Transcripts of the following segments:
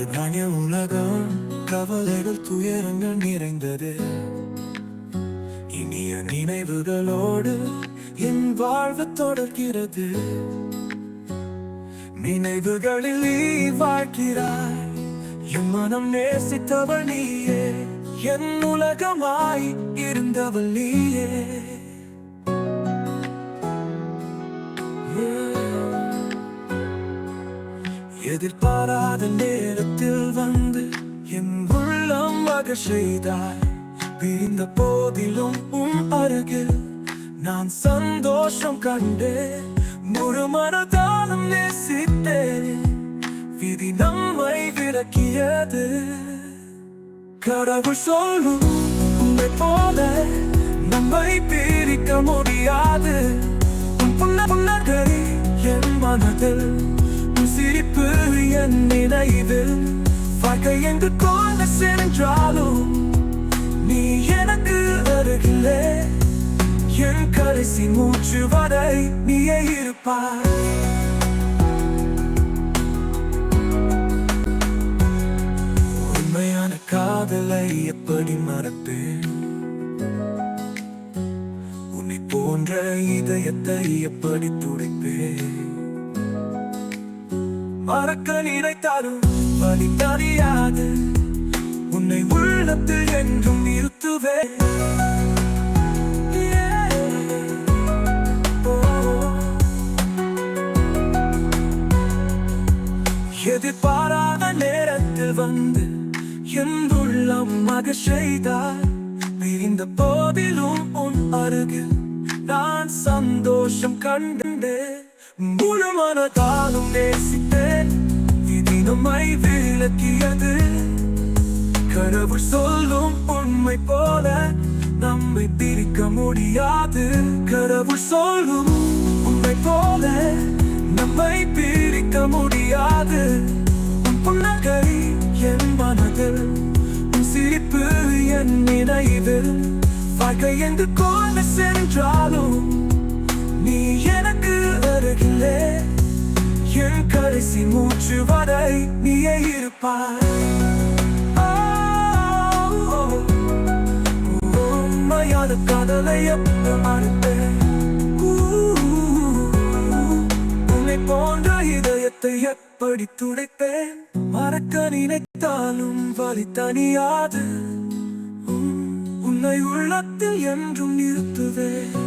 அதுதானே உலகம் கவலைகள் துயரங்கள் நிறைந்தது. இனிய நினைவுகளோடு என் வாழ்வு தொடர்கிறது. நினைவுகளில் நீ வாழ்கிறாய். என் மனம் நேசித்தவள் நீயே என் உலகமாய் இருந்தவள் நீயே. எதிர்பாராத நேரத்தில் வந்து என் உள்ளம் மக செய்தாய். பிரிந்த போதிலும் உன் அருகில் நான் சந்தோஷம் கண்டேன். முழு மனதாலும் நேசித்தேன். விதி நம்மை விளக்கியது கடவுள் சொல்லும் உன்னை போல நம்மை பிரிக்க முடியாது. உன் புன்ன புன்னகை என் மனதில் சிரிப்பு என் நினைவில். வாழ்க்கை எங்கு கொண்டு சென்றாலும் நீ எனக்கு அருகிலே. என் கடைசி மூச்சு வரை நீயே இருப்பாய். உண்மையான காதலை எப்படி மறப்பேன்? உன்னை போன்ற இதயத்தை எப்படி துடைப்பேன்? மறக்க நினைத்தாலும் வழி தறியாது உன்னை உள்ளத்தில் என்றும் நிறுத்துவேன். எதிர்பாராத நேரத்தில் வந்து என் மக செய்தார் பிரிந்த போதிலும் உன் அருகில் நான் சந்தோஷம் கண்டேன். மூலமான தானும் நேசித்தேன் விதி நம்மை விளக்கியது. கடவுள் சொல்லும் உண்மை போல நம்மை பிரிக்க முடியாது கடவுள் சொல்லும் உண்மை போல நம்மை பிரிக்க முடியாது புன்னகை என் மனதில் சிரிப்பு என் நினைவில் வாழ்க்கை என்று கொண்டு சென்றாலும் நீ எனக்கு அருகிலே என் கடைசி மூச்சு வரை நீயே இருப்பாய் உண்மையாத காதலை எப்ப மறுப்பேன் உன்னை போன்ற இதயத்தை எப்படி துடைப்பேன் மறக்க நினைத்தாலும் வழி தனியாது உன்னை உள்ளத்தில் என்றும் நிறுத்துவேன்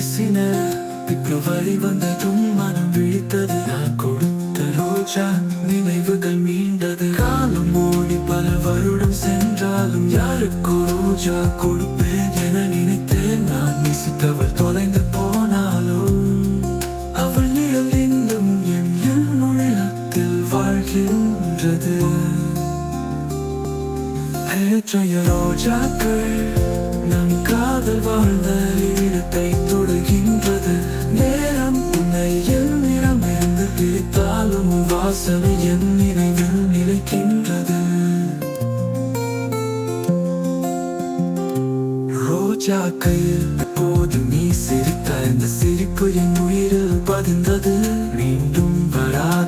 பேசின பிப்ரவரி வந்ததும் மனம் விழித்தது. நான் கொடுத்த ரோஜா நினைவுகள் மீண்டது. காலம் ஓடி பல வருடம் சென்றாலும் யாருக்கோ ரோஜா கொடுப்பேன் என நினைத்தேன். நான் நேசித்தவள் தொலைந்து போனாலும் அவள் நிழல் இன்னும் என் உள்ளத்தில் வாழ்கின்றது. ரோஜாக்கள் நம் காதல் வாழ்ந்த இடத்தை தொடுகின்றது. நேரம் உன்னை என்னிடமிருந்து பிரித்தாலும் வாசனை என் நினைவில் நிலைக்கின்றது. ரோஜா கையில் போது நீ சிரித்த இந்த சிரிப்பு என் உயிரில் பதிந்தது. மீண்டும்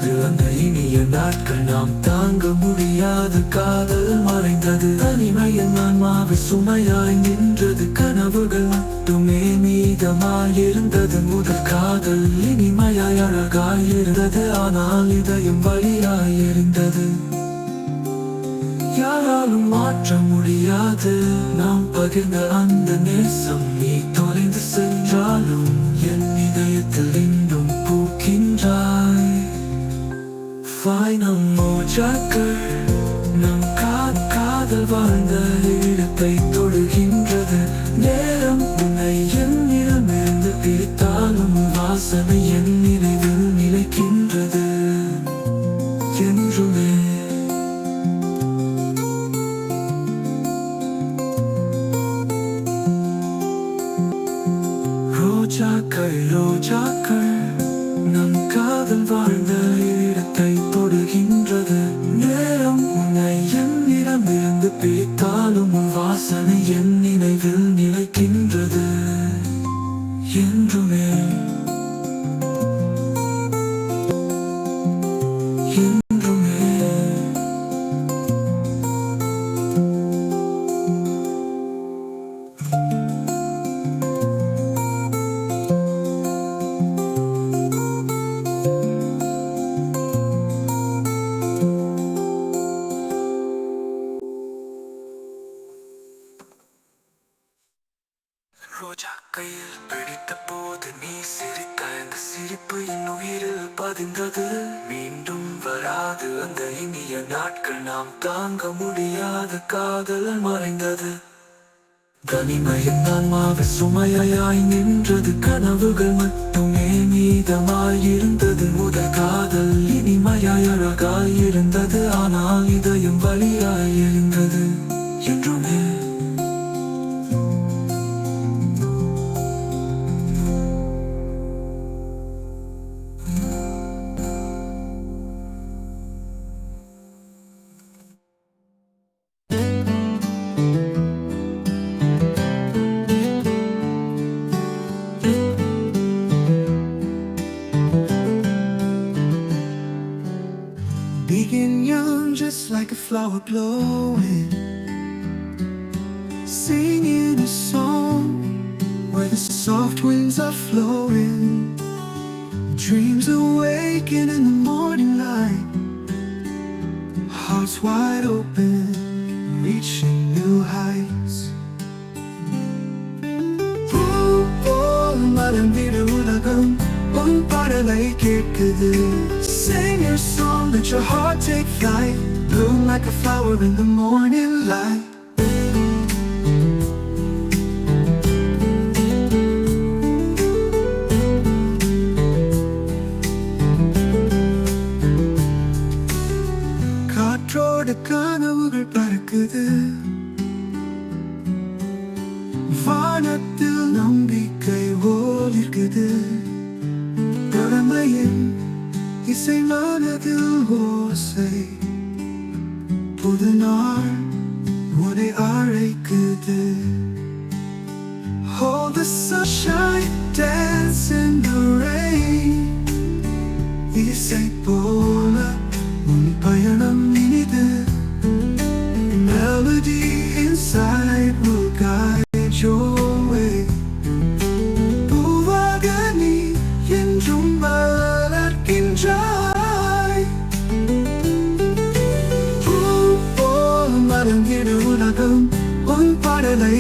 வராது அந்த இனிய நாட்கள் நாம் தாங்க முடியாது. காதல் மறைந்தது. தனிமையில் நான் மாவை சுமையாய் நின்றது. கனவுகள் மட்டுமே மீதமாய் இருந்தது. முதல் காதல் இனிமையாய் அழகாய் இருந்தது. ஆனால் இதயம் வழியாய் இருந்தது யாராலும் மாற்ற முடியாது. நாம் பகிர்ந்த அந்த நேசம் நீ தொலைந்து சென்றாலும் என் இதயத்தில் வாய்னம் மோஜாக்கள் நம் காதல் வாழ்ந்த இடத்தை நின்றது. நேரம் உன்னை என்னிடமிருந்து பிரித்தாலும் பேத்தாலும் வாசனை என் ரோஜா கையில் பிடித்த போது நீ சிரித்த அந்த சிரிப்பு இன்னுயிரில் பதிந்தது. மீண்டும் வராது. அந்த இனிய நாட்கள் நாம் தாங்க முடியாத. காதல் மறைந்தது. தனிமையின் ஆன்மாவை சுமையாய் நின்றது. கனவுகள் மட்டுமே மீதமாயிருந்தது. முதல் காதல் இனிமையாய் அழகாய் இருந்தது. ஆனால் இதயம் வழியாய் இருந்தது. என்றுமே Begin young, just like a flower blowing. Singing a song where the soft winds are flowing. Dreams awaken in the morning light. Hearts wide open, reaching new heights. பூ போல் மலர்ந்திட உலகம் உன் பாடலை கேட்குது your heart take flight. Bloom like a flower in the morning light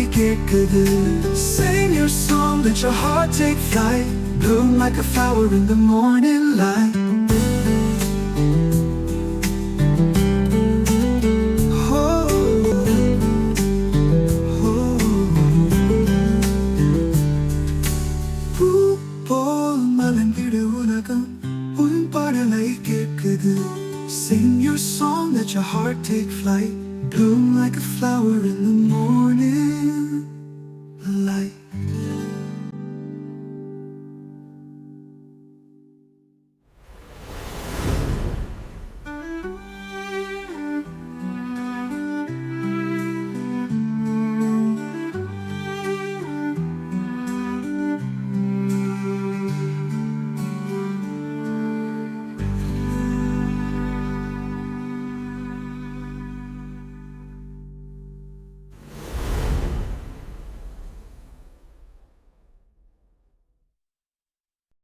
கேட்குது Sing your song, let your heart take flight Bloom like a flower in the morning light